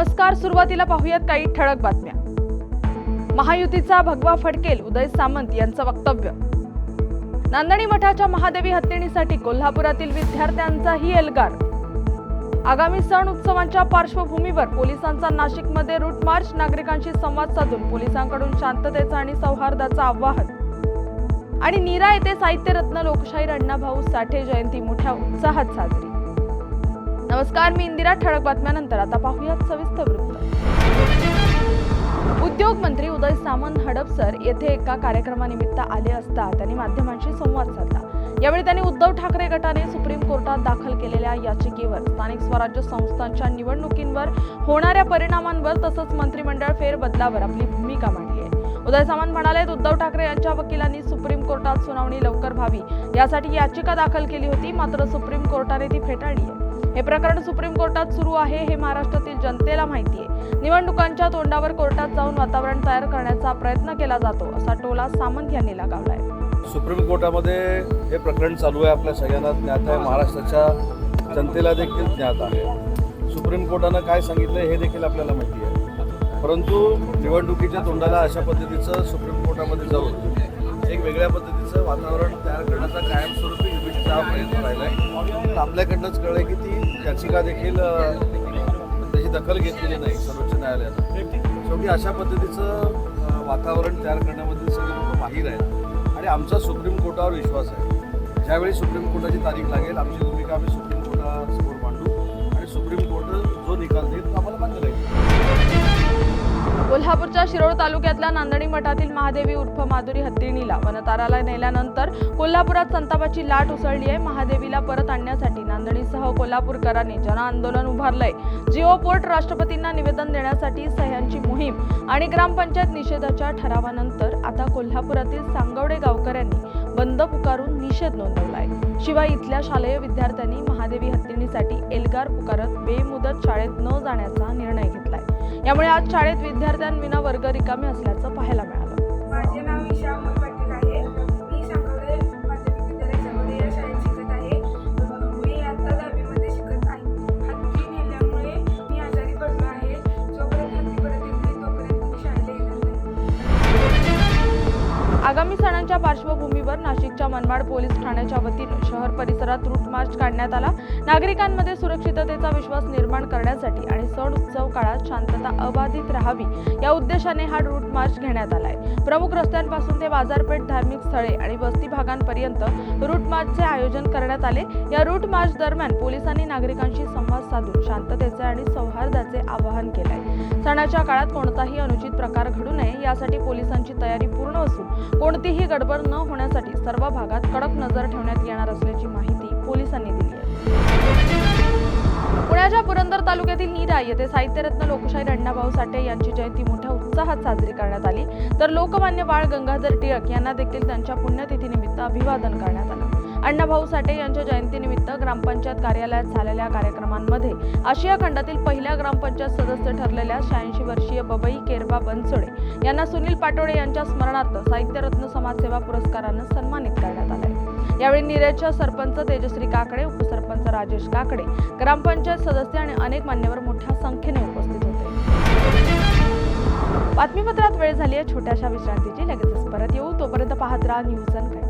नमस्कार सुरुवातीला पाहूयात काही ठळक बातम्या. महायुतीचा भगवा फडकेल उदय सामंत यांचं वक्तव्य. नांदणी मठाच्या महादेवी हत्तीणीसाठी कोल्हापुरातील विद्यार्थ्यांचाही एल्गार. आगामी सण उत्सवांच्या पार्श्वभूमीवर पोलिसांचा नाशिकमध्ये रूट मार्च नागरिकांशी संवाद साधून पोलिसांकडून शांततेचं आणि सौहार्दाचं आवाहन. आणि नीरा येथे साहित्यरत्न लोकशाहीर अण्णाभाऊ साठे जयंती मोठ्या उत्साहात साजरी. नमस्कार मी इंदिरा ठळक बातम्यानंतर. आता पाहूयात सविस्तर वृत्त. उद्योग मंत्री उदय सामंत हडपसर येथे एका कार्यक्रमानिमित्त आले असता त्यांनी माध्यमांशी संवाद साधला. यावेळी त्यांनी उद्धव ठाकरे गटाने सुप्रीम कोर्टात दाखल केलेल्या याचिकेवर स्थानिक स्वराज्य संस्थांच्या निवडणुकींवर होणाऱ्या परिणामांवर तसंच मंत्रिमंडळ फेरबदलावर आपली भूमिका मांडली आहे. उदय सामंत म्हणाले उद्धव ठाकरे यांच्या वकिलांनी सुप्रीम कोर्टात सुनावणी लवकर व्हावी. यासाठी याचिका दाखल केली होती मात्र सुप्रीम कोर्टाने ती फेटाळली आहे. हे प्रकरण सुप्रीम कोर्टात सुरू आहे हे महाराष्ट्रातील जनतेला माहिती आहे. निवडणुकांच्या तोंडावर कोर्टात जाऊन वातावरण तयार करण्याचा प्रयत्न केला जातो असा टोला सामंत यांनी लगावलाय. सुप्रीम कोर्टामध्ये हे प्रकरण चालू आहे आपल्या सगळ्यांना ज्ञात आहे महाराष्ट्राच्या जनतेला देखील ज्ञात आहे. सुप्रीम कोर्टानं काय सांगितलं हे देखील आपल्याला माहिती आहे. परंतु निवडणुकीच्या तोंडाला अशा पद्धतीचं सुप्रीम कोर्टामध्ये जाऊन एक वेगळ्या पद्धतीचं वातावरण तयार करण्याचा कायमस्वरूपी हा प्रयत्न राहिला आहे आपल्याकडनंच कळलं की ती याचिका देखील त्याची दखल घेतलेली नाही सर्वोच्च न्यायालयानं. शेवटी अशा पद्धतीचं वातावरण तयार करण्यामध्ये सगळे लोक माहीर आहेत. आणि आमचा सुप्रीम कोर्टावर विश्वास आहे. ज्यावेळी सुप्रीम कोर्टाची तारीख लागेल आमची भूमिका आम्ही सुप्रीम कोल्हापूरच्या शिरोळ तालुक्यातल्या नांदणी मठातील महादेवी उर्फ माधुरी हत्तीणीला वनताराला नेल्यानंतर कोल्हापुरात संतापाची लाट उसळली आहे. महादेवीला परत आणण्यासाठी नांदणीसह कोल्हापूरकरांनी जनआंदोलन उभारलंय. जिओ पोर्ट राष्ट्रपतींना निवेदन देण्यासाठी सह्यांची मोहीम आणि ग्रामपंचायत निषेधाच्या ठरावानंतर आता कोल्हापुरातील सांगवडे गावकऱ्यांनी बंद पुकारून निषेध नोंदवलाय. शिवाय इथल्या शालेय विद्यार्थ्यांनी महादेवी हत्तीणीसाठी एल्गार पुकारत बेमुदत शाळेत न जाण्याचा निर्णय घेतलाय. यामुळे आज शाळेत विद्यार्थ्यांविना वर्ग रिकामे असल्याचं पाहायला मिळालं. आगामी सणांच्या पार्श्वभूमीवर नाशिकच्या मनमाड पोलीस ठाण्याच्या वतीनं शहर परिसरात रूट मार्च काढण्यात आला. नागरिकांमध्ये सुरक्षिततेचा विश्वास निर्माण करण्यासाठी आणि सण उत्सव काळात शांतता अबाधित राहावी या उद्देशाने हा रूट मार्च घेण्यात आलाय. प्रमुख रस्त्यांपासून ते बाजारपेठ धार्मिक स्थळे आणि वस्ती भागांपर्यंत रूट मार्चचे आयोजन करण्यात आले. या रूट मार्च दरम्यान पोलिसांनी नागरिकांशी संवाद साधून शांततेचे आणि सौहार्दाचे आवाहन केलंय. सणाच्या काळात कोणताही अनुचित प्रकार घडू नये यासाठी पोलिसांची तयारी पूर्ण असून कोणतीही गडबड न होण्यासाठी सर्व भागात कडक नजर ठेवण्यात येणार असल्याची माहिती पोलिसांनी दिली आहे. पुण्याच्या पुरंदर तालुक्यातील नीरा येथे साहित्यरत्न लोकशाहीर अण्णाभाऊ साठे यांची जयंती मोठ्या उत्साहात साजरी करण्यात आली. तर लोकमान्य बाळ गंगाधर टिळक यांना देखील त्यांच्या पुण्यतिथीनिमित्त अभिवादन करण्यात आलं. अण्णाभाऊ साठे यांच्या जयंतीनिमित्त ग्रामपंचायत कार्यालयात झालेल्या कार्यक्रमांमध्ये आशिया खंडातील पहिल्या ग्रामपंचायत सदस्य ठरलेल्या शहाऐंशी वर्षीय बबई केरबा बनसोडे यांना सुनील पाटोळे यांच्या स्मरणार्थ साहित्यरत्न समाजसेवा पुरस्कारानं सन्मानित करण्यात आले यावेळी निरेच्या सरपंच तेजश्री काकडे उपसरपंच राजेश काकडे ग्रामपंचायत सदस्य आणि अनेक मान्यवर मोठ्या संख्येने उपस्थित होते. बातमीपत्रात वेळ झाली आहे. छोट्याशा विश्रांतीची. लगेचच परत येऊ. तोपर्यंत पाहत राहा न्यूज अँड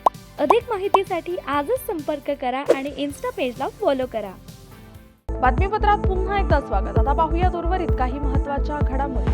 अधिक माहितीसाठी आजच संपर्क करा आणि इन्स्टा पेजला फॉलो करा. बातमीपत्रात पुन्हा एकदा स्वागत. आता पाहूयात उर्वरित काही महत्त्वाच्या घडामोडी.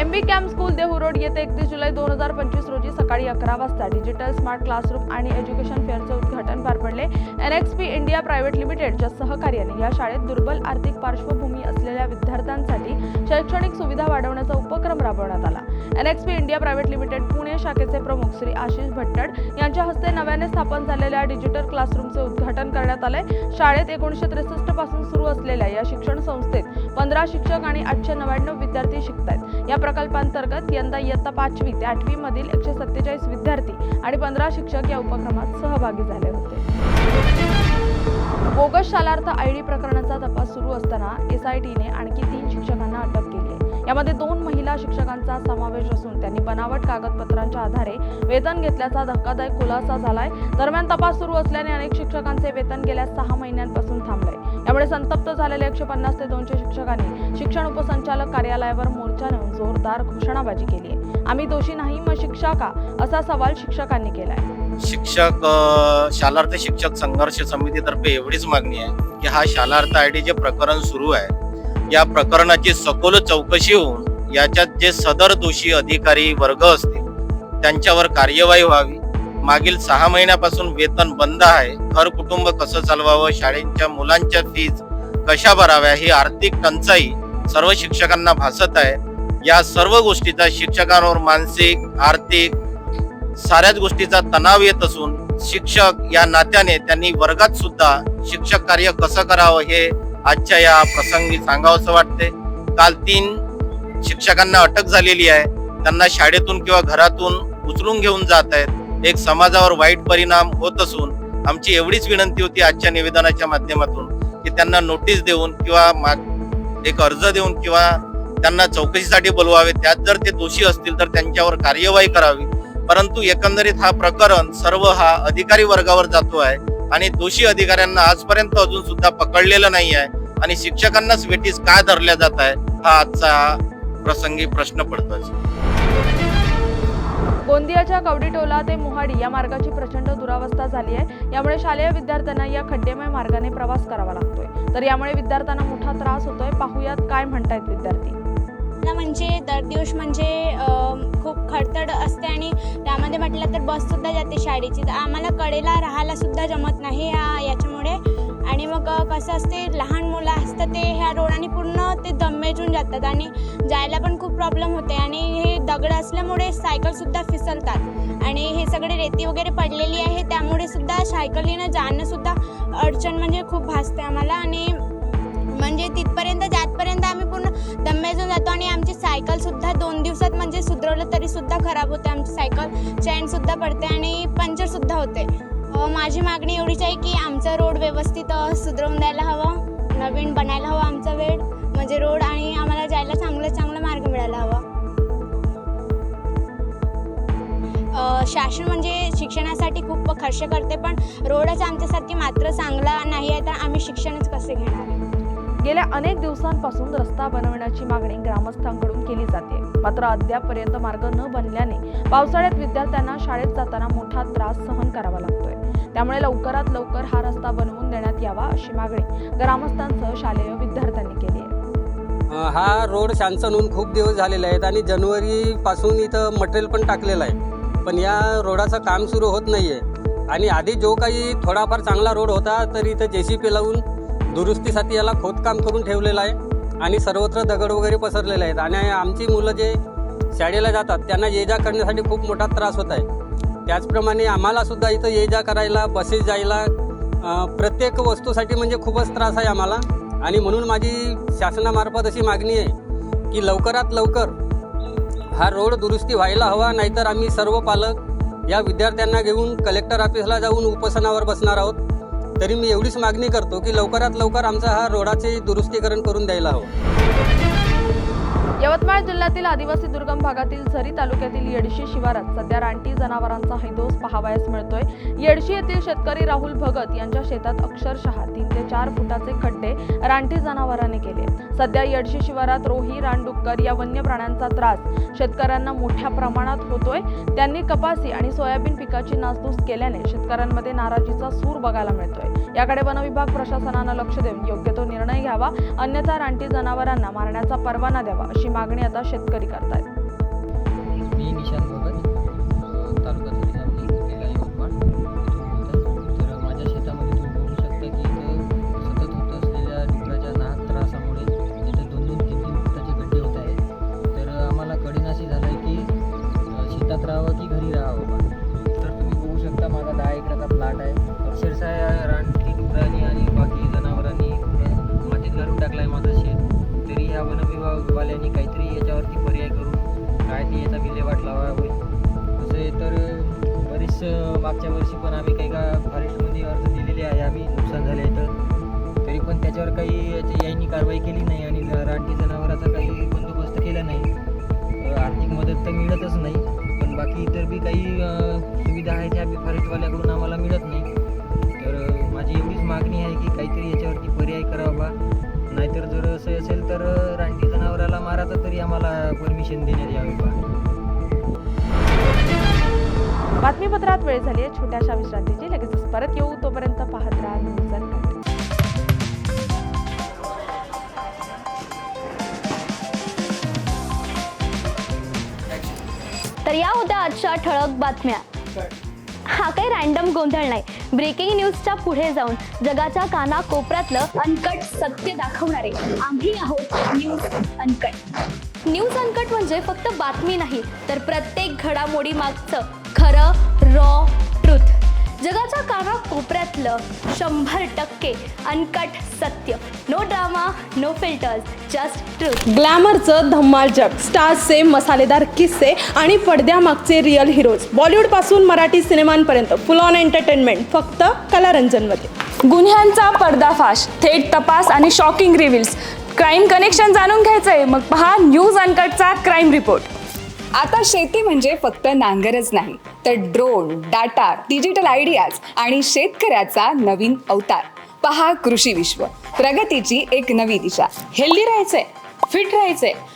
M B camp school Dehu road येथे एकतीस जुलै दोन हजार पंचवीस रोजी सकाळी अकरा वाजता डिजिटल स्मार्ट क्लासरूम आणि एज्युकेशन फेअरचे उद्घाटन पार पडले N X P India private लिमिटेडच्या सहकार्याने या शाळेत दुर्बल आर्थिक पार्श्वभूमी असलेल्या विद्यार्थ्यांसाठी शैक्षणिक सुविधा वाढवण्याचा उपक्रम राबवण्यात आला. N X P India private limited Pune शाखेचे प्रमुख श्री आशिष भट्टड यांच्या हस्ते नव्याने स्थापन झालेल्या डिजिटल क्लासरूमचे उद्घाटन करण्यात आले. शाळेत एकोणीसशे त्रेसष्टपासून सुरू असलेल्या या शिक्षण संस्थेत पंधरा शिक्षक आणि आठशे नव्याण्णव विद्यार्थी शिकत आहेत या प्रकल्पांतर्गत यंदा इयत्ता पाचवी ते आठवी मधील एकशे सत्तेचाळीस विद्यार्थी आणि पंधरा शिक्षक या उपक्रमात सहभागी झाले होते. बोगस शालार्थ आय डी प्रकरणाचा तपास सुरू असताना एस आय टीने आणखी तीन यामध्ये दोन महिला शिक्षकांचा समावेश असून त्यांनी बनावट कागदपत्रांच्या आधारे वेतन घेतल्याचा धक्कादायक खुलासा झालाय. दरम्यान तपास सुरू असल्याने अनेक शिक्षकांचे वेतन गेल्या सहा महिन्यांपासून थांबलंय. यामुळे संतप्त झालेल्या एकशे पन्नास ते दोनशे शिक्षकांनी शिक्षण उपसंचालक कार्यालयावर मोर्चा नेऊन जोरदार घोषणाबाजी केली आहे. आम्ही दोषी नाही मग शिक्षा का? असा सवाल शिक्षकांनी केलाय. शिक्षक शालार्थ शिक्षक संघर्ष समितीतर्फे एवढीच मागणी आहे की हा शालार्थ आय डी जे प्रकरण सुरू आहे. या प्रकरणाची सखोल चौकशी होऊन याच्यात जे सदर दोषी अधिकारी वर्ग असतील त्यांच्यावर कार्यवाही व्हावी. मागील सहा महिन्यापासून वेतन बंद आहे. घर कुटुंब कसं चालवावं शाळेच्या मुलांच्या फीज कशा भराव्या ही आर्थिक टंचाई सर्व शिक्षकांना भासत आहे. या सर्व गोष्टीचा शिक्षकांवर मानसिक आर्थिक साऱ्याच गोष्टीचा तणाव येत असून शिक्षक या नात्याने त्यांनी वर्गात सुद्धा शिक्षक कार्य कसं करावं हे आजच्या या प्रसंगी सांगावंसं वाटते काल तीन शिक्षकांना अटक झालेली आहे. त्यांना शाळेतून किंवा घरातून उचलून घेऊन जात आहेत. एक समाजावर वाईट परिणाम होत असून आमची एवढीच विनंती होती आजच्या निवेदनाच्या माध्यमातून की त्यांना नोटीस देऊन किंवा माग एक अर्ज देऊन किंवा त्यांना चौकशीसाठी बोलवावे. त्यात जर ते दोषी असतील तर त्यांच्यावर कार्यवाही करावी. परंतु एकंदरीत हा प्रकरण सर्व हा अधिकारी वर्गावर जातो आहे आणि दोषी अधिकाऱ्यांना आजपर्यंत अजून सुद्धा पकडलेलं नाही आहे. आणि शिक्षकांनाच वेटीस का धरल्या जात आहे हा आजचा प्रसंगी प्रश्न पडतो गोंदियाच्या कवडीटोला ते मोहाडी या मार्गाची प्रचंड दुरावस्था झाली आहे. यामुळे शालेय विद्यार्थ्यांना या खड्डेमय मार्गाने प्रवास करावा लागतोय. तर यामुळे विद्यार्थ्यांना मोठा त्रास होतोय. पाहुयात काय म्हणतायत विद्यार्थी. म्हणजे दर दिवस म्हणजे खूप खडतड असते आणि त्यामध्ये म्हटलं तर बससुद्धा जाते शाळेची. तर आम्हाला कडेला राहायला सुद्धा जमत नाही ह्या याच्यामुळे. आणि मग कसं असते लहान मुलं असतं ते ह्या रोडाने पूर्ण ते दमेजून जातात आणि जायला पण खूप प्रॉब्लेम होते आणि हे दगड असल्यामुळे सायकलसुद्धा फिसलतात. आणि हे सगळे रेती वगैरे पडलेली आहे त्यामुळे सुद्धा सायकलीनं जाणंसुद्धा अडचण म्हणजे खूप भासते आम्हाला. आणि म्हणजे तिथपर्यंत जातपर्यंत आम्ही पूर्ण दम्मेजून जातो आणि आमची सायकलसुद्धा दोन दिवसात म्हणजे सुधरवलं तरीसुद्धा खराब होते. आमची सायकल चैनसुद्धा पडते आणि पंचरसुद्धा होते. माझी मागणी एवढीच आहे की आमचा रोड व्यवस्थित सुधरवून द्यायला हवा नवीन बनायला हवा आमचा वेळ म्हणजे रोड आणि आम्हाला जायला चांगलं चांगला मार्ग मिळायला हवा. शासन म्हणजे शिक्षणासाठी खूप खर्च करते पण रोडच आमच्यासाठी मात्र चांगला नाही आहे तर आम्ही शिक्षणच कसे घेणार? आहे गेल्या अनेक दिवसांपासून रस्ता बनवण्याची मागणी ग्रामस्थांकडून केली जाते. मात्र अद्यापपर्यंत मार्ग न बनल्याने पावसाळ्यात विद्यार्थ्यांना शाळेत जाताना मोठा त्रास सहन करावा लागतोय. त्यामुळे लवकरात लवकर हा रस्ता बनवून देण्यात यावा अशी मागणी ग्रामस्थांसह शालेय विद्यार्थ्यांनी केली आहे. हा रोड सँक्शन होऊन खूप दिवस झालेले आहेत आणि जानेवारीपासून इथं मटेरियल पण टाकलेलं आहे. पण या रोडाचं काम सुरू होत नाही आहे आणि आधी जो काही थोडाफार चांगला रोड होता तर इथं जे सी पी लावून दुरुस्तीसाठी याला खोदकाम करून ठेवलेलं आहे आणि सर्वत्र दगड वगैरे पसरलेले आहेत. आणि आमची मुलं जे शाळेला जातात त्यांना ये जा करण्यासाठी खूप मोठा त्रास होत आहे. त्याचप्रमाणे आम्हाला सुद्धा इथं ये जा करायला बसेस जायला प्रत्येक वस्तूसाठी म्हणजे खूपच त्रास आहे आम्हाला. आणि म्हणून माझी शासनामार्फत अशी मागणी आहे की लवकरात लवकर हा रोड दुरुस्ती व्हायला हवा नाहीतर आम्ही सर्व पालक या विद्यार्थ्यांना घेऊन कलेक्टर ऑफिसला जाऊन उपोषणावर बसणार आहोत. तरी मी एवढीच मागणी करतो की लवकरात लवकर आमचा हा रोडाचे दुरुस्तीकरण करून द्यायला हवं. यवतमाळ जिल्ह्यातील आदिवासी दुर्गम भागातील झरी तालुक्यातील येडशी शिवारात सध्या रानटी जनावरांचा हैदोस पाहावयास मिळतोय. येडशी येथील शेतकरी राहुल भगत यांच्या शेतात अक्षरशः तीन ते चार फुटाचे खड्डे रानटी जनावरांनी केले. सध्या येडशी शिवारात रोही रानडुक्कर या वन्य प्राण्यांचा त्रास शेतकऱ्यांना मोठ्या प्रमाणात होतोय. त्यांनी कपासी आणि सोयाबीन पिकाची नासधूस केल्याने शेतकऱ्यांमध्ये नाराजीचा सूर बघायला मिळतोय. याकडे वनविभाग प्रशासनानं लक्ष देऊन योग्य तो निर्णय घ्यावा अन्यथा रानटी जनावरांना मारण्याचा परवाना द्यावा अशी मागणी आता शेतकरी करतायत. तरी विभागवाल्यांनी काहीतरी याच्यावरती पर्याय करून काय ते याचा विल्हेवाट लावावी होईल. आहे तर बरेच मागच्या वर्षी पण आम्ही काही का फॉरेस्टमध्ये अर्ज दिलेले आहे आम्ही नुकसान झाले तर. तरी पण त्याच्यावर काही याची यांनी कारवाई केली नाही आणि रानटी जनावराचा काही बंदोबस्त केला नाही. आर्थिक मदत तर मिळतच नाही पण बाकी इतर बी काही सुविधा आहेत त्या बी फॉरेस्टवाल्याकडून आम्हाला मिळत नाही. तर माझी एवढीच मागणी आहे की काहीतरी याच्यावरती पर्याय करावा. नाहीतर जर असं असेल तर रानटी जनावराला मारायचं तरी आम्हाला परमिशन देण्यात यावी बातमीपत्रात वेळ झाली आहे. छोट्याशा विश्रांतीची. लगेचच परत येऊ. तोपर्यंत पाहत राहा न्यूज. तर या होत्या आजच्या ठळक बातम्या. हा काही रॅन्डम गोंधळ नाही. ब्रेकिंग न्यूजच्या पुढे जाऊन जगाच्या काना कोपऱ्यातलं अनकट सत्य दाखवणारे आम्ही आहोत न्यूज अनकट. न्यूज अनकट म्हणजे फक्त बातमी नाही तर प्रत्येक घडामोडी मागचं खरं रॉ ट्रुथ जगाच्या काना कोपऱ्यातलं शंभर टक्के अनकट सत्य. No drama no filters just truth ग्लॅमरचं धम्माल जग. स्टार्सचे मसालेदार किस्से आणि पडद्यामागचे रिअल हिरोज बॉलिवूडपासून मराठी सिनेमांपर्यंत फुल ऑन एंटरटेनमेंट फक्त कलारंजनमध्ये. गुन्ह्यांचा पर्दाफाश थेट तपास आणि शॉकिंग रिव्हिल्स क्राईम कनेक्शन जाणून घ्यायचंय. मग पहा न्यूज अनकटचा क्राईम रिपोर्ट आता शेती म्हणजे फक्त नांगरच नाही तर ड्रोन डाटा डिजिटल आयडियाज आणि शेतकऱ्याचा नवीन अवतार. पहा कृषी विश्व. प्रगतीची एक नवी दिशा. हेल्दी राहायचंय फिट राहायचंय.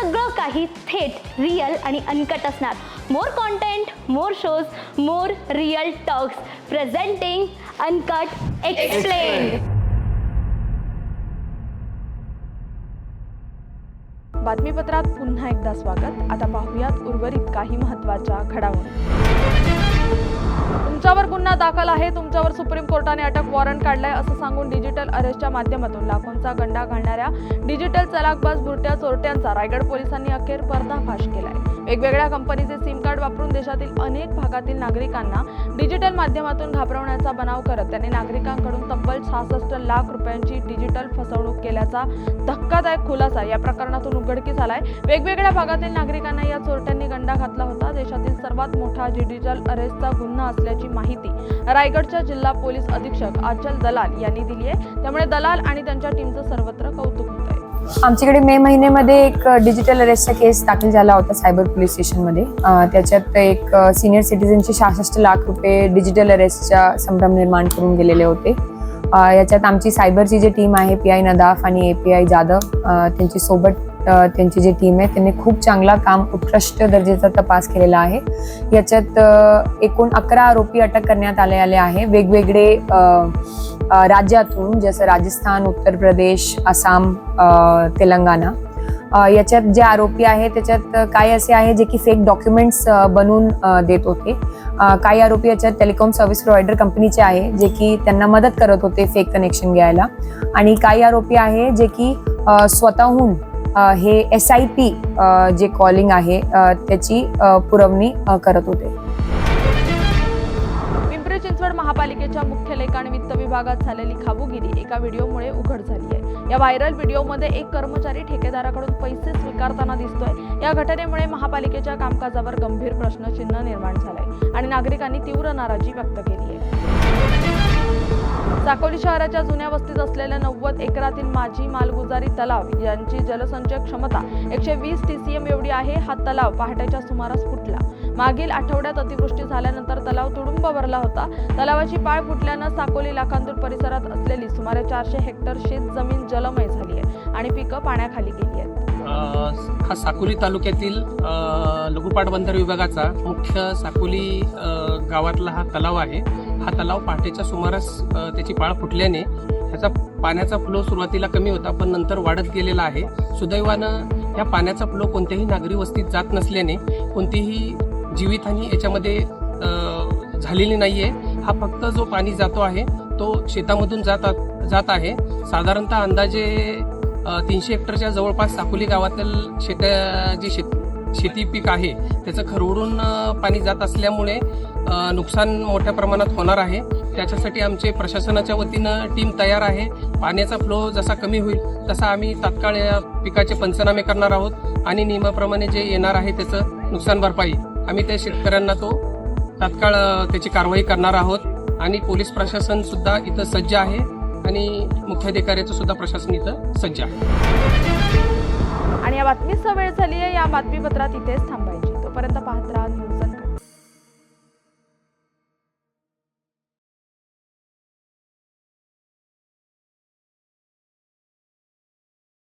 सगळं काही थेट रिअल आणि अनकट असणार. More content more shows more real talks presenting uncut explain बातमीपत्रात पुन्हा एकदा स्वागत. आता पाहूयात उर्वरित काही महत्त्वाच्या घडामोडी. तुमच्यावर गुन्हा दाखल आहे तुमच्यावर सुप्रीम कोर्टाने अटक वॉरंट काढलाय असं सांगून डिजिटल अरेस्टच्या माध्यमातून लाखोंचा गंडा घालणाऱ्या डिजिटल चलाकबाज बुरट्या चोरट्यांचा रायगड पोलिसांनी अखेर पर्दाफाश केलाय. वेगवेगळ्या कंपनीचे सिम कार्ड वापरून देशातील अनेक भागातील नागरिकांना डिजिटल माध्यमातून घाबरवण्याचा बनाव करत त्यांनी नागरिकांकडून तब्बल सहासष्ट लाख रुपयांची डिजिटल फसवणूक केल्याचा धक्कादायक खुलासा या प्रकरणातून उघडकीस आलाय. वेगवेगळ्या भागातील नागरिकांना या चोरट्यांनी गंडा घातला होता. देशातील सर्वात मोठा डिजिटल अरेस्टचा गुन्हा असल्याची माहिती रायगडच्या जिल्हा पोलीस अधीक्षक आचल दलाल यांनी दिली आहे त्यामुळे दलाल आणि त्यांच्या टीमचं सर्वत्र कौतुक होत आहे आमच्याकडे मे महिन्यामध्ये एक डिजिटल अरेस्टचा केस दाखल झाला होता सायबर पोलीस स्टेशनमध्ये त्याच्यात एक सिनियर सिटीजनचे सहासष्ट लाख रुपये डिजिटल अरेस्टचा संभ्रम निर्माण करून गेलेले होते. याच्यात आमची सायबरची जी टीम आहे पी आय नदाफ आणि ए पी आय जाधव त्यांची सोबत त्यांची जी टीम आहे त्यांनी खूप चांगला काम उत्कृष्ट दर्जेचा तपास केलेला आहे. याच्यात एकूण अकरा आरोपी अटक करण्यात आले आले आहे. वेगवेगळे राज्यातून जसं राजस्थान उत्तर प्रदेश आसाम तेलंगणा याच्यात जे आरोपी आहे त्याच्यात काय काही असे आहे जे की फेक डॉक्युमेंट्स बनवून देत होते. काही आरोपी याच्यात टेलिकॉम सर्व्हिस प्रोव्हायडर कंपनीचे आहे जे की त्यांना मदत करत होते फेक कनेक्शन घ्यायला. आणि काही आरोपी आहे जे की स्वतःहून हे एस आय पी जे कॉलिंग आहे त्याची पुरवणी करत होते. महापालिकेच्या मुख्य लेखा आणि वित्त विभागात झालेली खाबुगिरी एका व्हिडिओमुळे उघड झाली आहे. या व्हायरल व्हिडिओमध्ये एक कर्मचारी ठेकेदाराकडून पैसे स्वीकारताना दिसतोय. या घटनेमुळे महापालिकेच्या कामकाजावर गंभीर प्रश्नचिन्ह निर्माण झालंय आणि नागरिकांनी तीव्र नाराजी व्यक्त केली आहे. साकोली शहराच्या जुन्या वस्तीत असलेल्या नव्वद एकरातील माझी मालगुजारी तलाव यांची जलसंचय क्षमता एकशे वीस टीसीएम एवढी आहे. हा तलाव पहाटेच्या सुमारास फुटला. मागील आठवड्यात अतिवृष्टी झाल्यानंतर तलाव तुडुंब भरला होता. तलावाची पाळ फुटल्यानं साकोली लाखांदूर परिसरात असलेली सुमारे चारशे हेक्टर शेत जमीन जलमय झाली आहे आणि पिकं पाण्याखाली गेली आहेत. हा साकोली तालुक्यातील लघुपाट बंदर विभागाचा मुख्य साकोली गावातला हा तलाव आहे. हा तलाव पहाटेच्या सुमारास त्याची पाळ फुटल्याने ह्याचा पाण्याचा फ्लो सुरुवातीला कमी होता पण नंतर वाढत गेलेला आहे. सुदैवानं ह्या पाण्याचा फ्लो कोणत्याही नागरी वस्तीत जात नसल्याने कोणतीही जीवितहानी याच्यामध्ये झालेली नाही आहे हा फक्त जो पाणी जातो आहे तो शेतामधून जात जात आहे. साधारणतः अंदाजे तीनशे हेक्टरच्या जवळपास साकोली गावातील शेत जी शेत शेती पीक आहे त्याचं खरवडून पाणी जात असल्यामुळे नुकसान मोठ्या प्रमाणात होणार आहे. त्याच्यासाठी आमचे प्रशासनाच्या वतीनं टीम तयार आहे. पाण्याचा फ्लो जसा कमी होईल तसा आम्ही तात्काळ या पिकाचे पंचनामे करणार आहोत आणि नियमाप्रमाणे जे येणार आहे त्याचं नुकसान भरपाई आम्ही त्या शेतकऱ्यांना तो तात्काळ त्याची कारवाई करणार आहोत. आणि पोलीस प्रशासन सुद्धा इथं सज्ज आहे आणि मुख्याधिकाऱ्याचं सुद्धा प्रशासन इथं सज्ज आहे. आणि या बातमीचा वेळ झाली आहे या बातमीपत्रात इथेच थांबायची. तोपर्यंत पाहत राहा न्यूज.